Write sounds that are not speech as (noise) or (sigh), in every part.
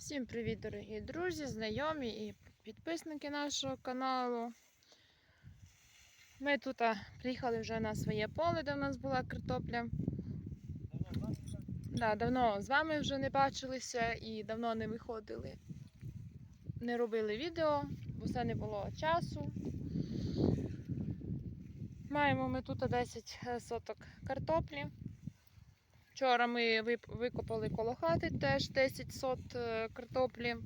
Всім привіт, дорогі друзі, знайомі і підписники нашого каналу. Ми тут приїхали вже на своє поле, де в нас була картопля. Да, давно з вами вже не бачилися і давно не виходили, не робили відео, бо все не було часу. Маємо ми тут 10 соток картоплі. Вчора ми викопали коло хати теж 10 сот е, картоплі.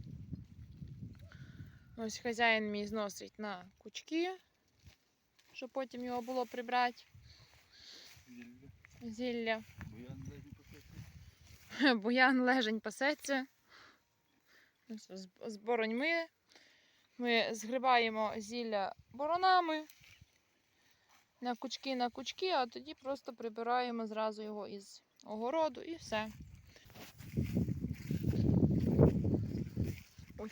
Ось хазяїн мій зносить на кучки, щоб потім його було прибрати. Зілля. (laughs) Буян лежень пасеться. Ось З, з бороньми. Ми згрібаємо зілля боронами на кучки на кучки, а тоді просто прибираємо зразу його із огороду і все. Ой.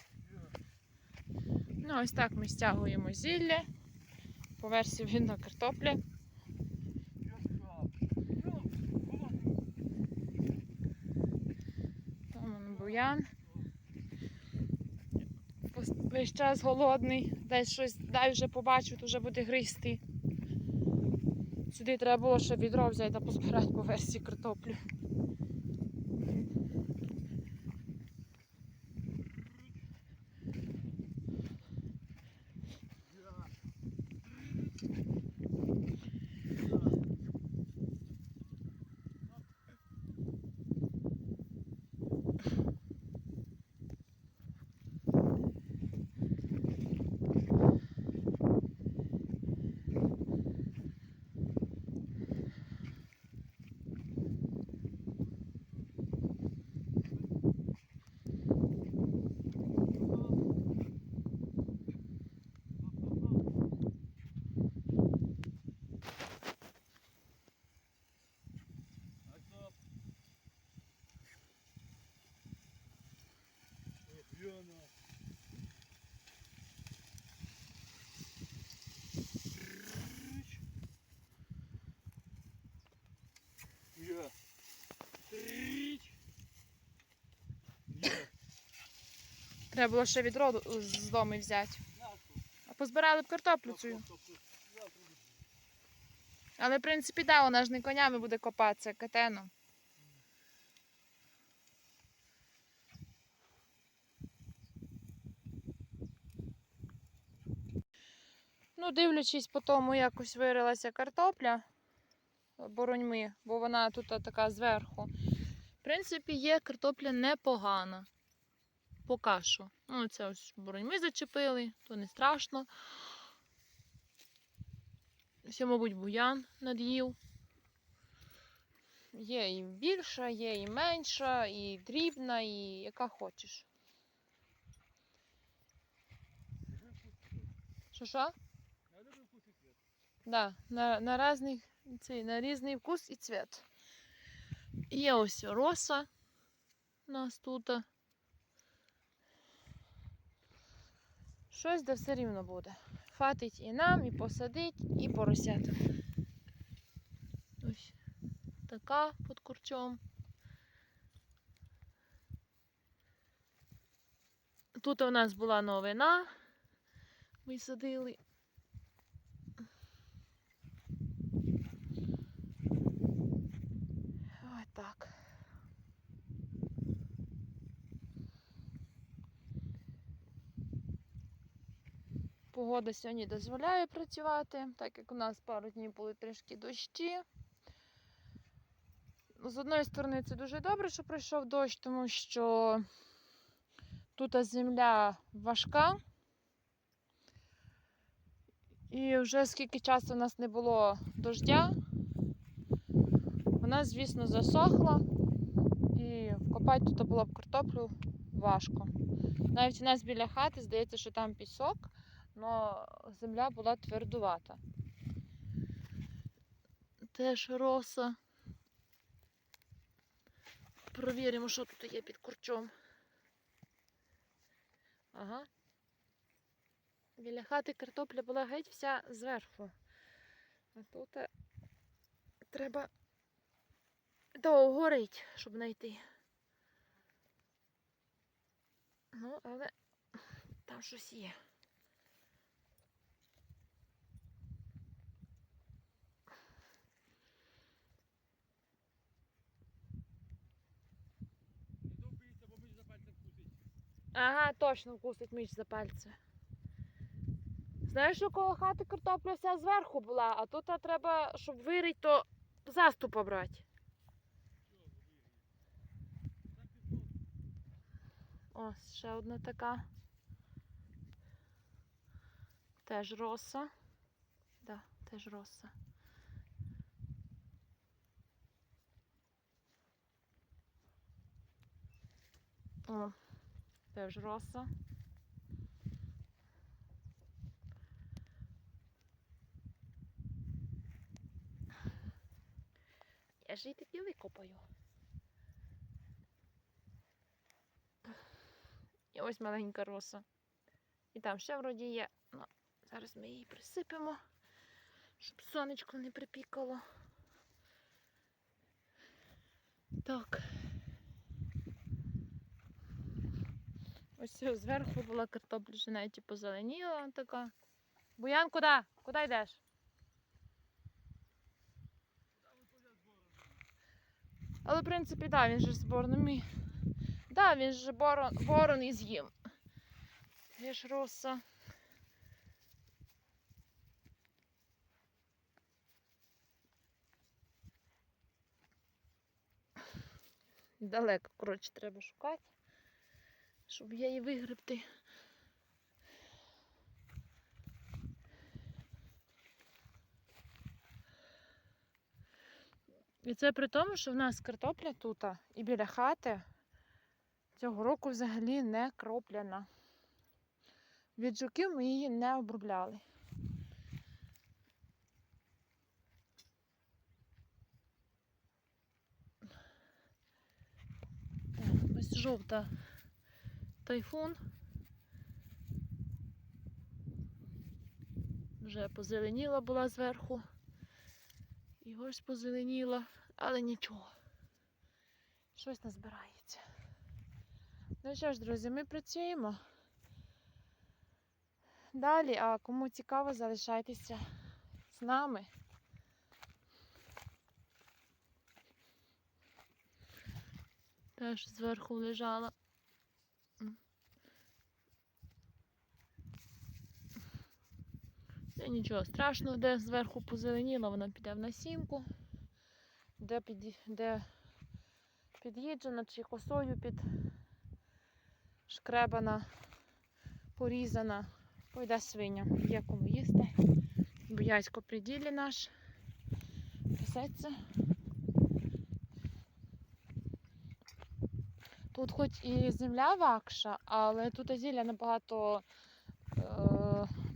Ну, ось так ми стягуємо зілля. По версії видно картопля. Там он буян. Весь час голодний, десь щось дай вже побачу, то вже буде гризти. Сюди треба було ще відро взяти та позбирати по версії картоплю. Я. Трич. Я. Треба було ще відро з дому взяти. А позбирали б картоплю цю. Але, в принципі, да, вона ж не конями буде копатися, катеном. Ну, дивлячись по тому, якось вирилася картопля бороньми, бо вона тут така зверху. В принципі, є картопля непогана. Поки що. Ну, це ось бороньми зачепили, то не страшно. Ще, мабуть, буян над'їв. Є і більша, є і менша, і дрібна, і яка хочеш. Що що? Да, на, на, різний, цей, на різний вкус і цвіт. Є ось роса у нас тут. Щось де все рівно буде. Хватить і нам, і посадить, і поросятам. Ось така під курчом. Тут у нас була новина. Ми садили. Ось так. Погода сьогодні дозволяє працювати, так як у нас пару днів були трішки дощі. Ну, З одної сторони, це дуже добре, що пройшов дощ, тому що тут земля важка. І вже скільки часу у нас не було дождя, вона, звісно, засохла. І вкопати тут було б картоплю важко. Навіть у нас біля хати здається, що там пісок, але земля була твердувата. Теж роса. Провіримо, що тут є під курчом. Ага. Біля хати картопля була геть вся зверху. А тут е, треба довго горить, щоб знайти. Ну, але там щось є. Не добийся, бо мені за пальцем вкусить. Ага, точно вкусить міч за пальці. Знаєш, що коло хати картопля вся зверху була, а тут треба, щоб вирить, то заступа брати. Чого вирію? Так і знову. Ось ще одна така. Теж роса. Да, теж роса. О, теж роса. Я ж її таки викопаю. І ось маленька роса. І там ще вроді є. Ну, зараз ми її присипемо, щоб сонечко не припікало. Так. Ось зверху була картопля, що навіть і позеленіла така. Буян, куди? Куди йдеш? Але, в принципі, да, він же зборний. Мій. Да, він же борон, борон і з'їм. Є ж роса. Далеко, коротше, треба шукати, щоб я її вигребти. І це при тому, що в нас картопля тут і біля хати цього року взагалі не кропляна. Від жуків ми її не обробляли. Так, ось жовта тайфун. Вже позеленіла була зверху. І ось позеленіла, але нічого. Щось назбирається. Ну що ж, друзі, ми працюємо. Далі, а кому цікаво, залишайтеся з нами. Теж зверху лежала. Це нічого страшного, де зверху позеленіло, вона піде в насінку, де, під, де під'їджена чи косою під шкребана, порізана, пойде свиням. Є кому їсти. Буясько при ділі наш. Пасеться. Тут хоч і земля вакша, але тут зілля набагато е,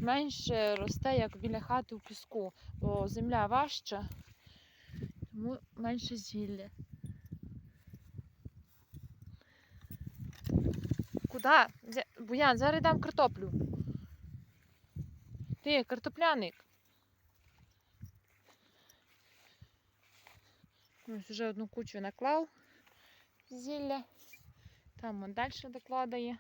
менше росте, як біля хати у піску, бо земля важча, тому менше зілля. Куда? Зя- Буян, зараз дам картоплю. Ти, картопляник. Ось вже одну кучу наклав зілля. Там он далі докладає.